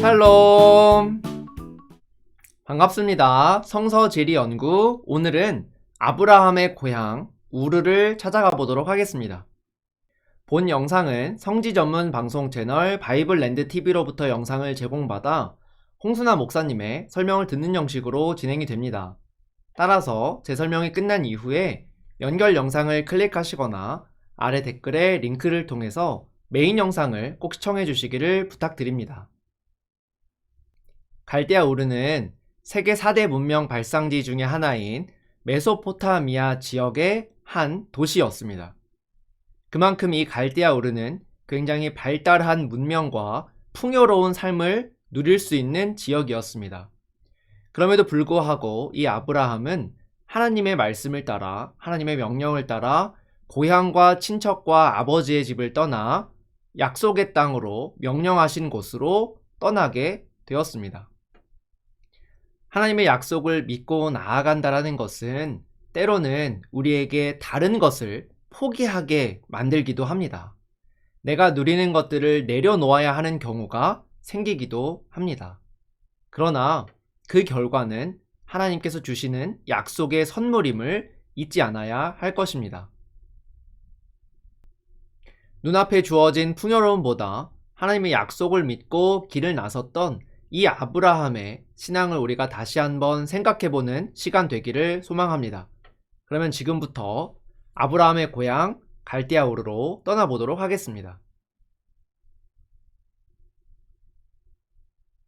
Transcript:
샬롬 반갑습니다. 성서지리 연구 오늘은 아브라함의 고향 우르를 찾아가 보도록 하겠습니다. 본 영상은 성지 전문 방송 채널 바이블랜드 TV로부터 영상을 제공받아 홍순아 목사님의 설명을 듣는 형식으로 진행이 됩니다. 따라서 제 설명이 끝난 이후에 연결 영상을 클릭하시거나 아래 댓글에 링크를 통해서 메인 영상을 꼭 시청해 주시기를 부탁드립니다. 갈대아 우르는 세계 4대 문명 발상지 중의 하나인 메소포타미아 지역의 한 도시였습니다. 그만큼 이 갈대아 우르는 굉장히 발달한 문명과 풍요로운 삶을 누릴 수 있는 지역이었습니다. 그럼에도 불구하고 이 아브라함은 하나님의 말씀을 따라 하나님의 명령을 따라 고향과 친척과 아버지의 집을 떠나 약속의 땅으로 명령하신 곳으로 떠나게 되었습니다. 하나님의 약속을 믿고 나아간다라는 것은 때로는 우리에게 다른 것을 포기하게 만들기도 합니다. 내가 누리는 것들을 내려놓아야 하는 경우가 생기기도 합니다. 그러나 그 결과는 하나님께서 주시는 약속의 선물임을 잊지 않아야 할 것입니다. 눈앞에 주어진 풍요로움보다 하나님의 약속을 믿고 길을 나섰던 이 아브라함의 신앙을 우리가 다시 한번 생각해보는 시간 되기를 소망합니다. 그러면 지금부터 아브라함의 고향 갈대아우르로 떠나보도록 하겠습니다.